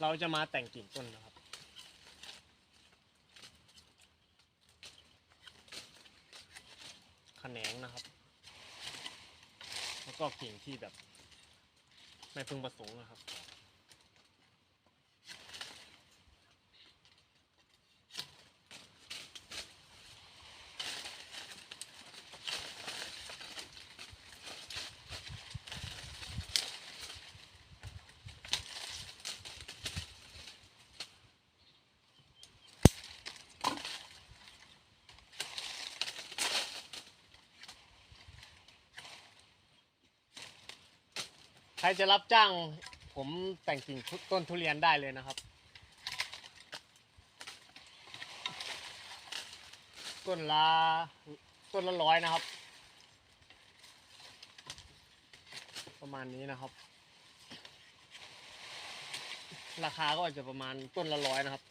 เราจะมาแต่งกิ่งต้นนะครับ แขนงนะครับ แล้วก็กิ่งที่แบบ ไม่พึงประสงค์นะครับ ใครจะรับจ้าง ผมแต่งกิ่งต้นทุเรียนได้เลยนะครับ ต้นละต้นละร้อยนะครับ ประมาณนี้นะครับ ราคาก็อาจจะประมาณต้นละร้อยนะครับ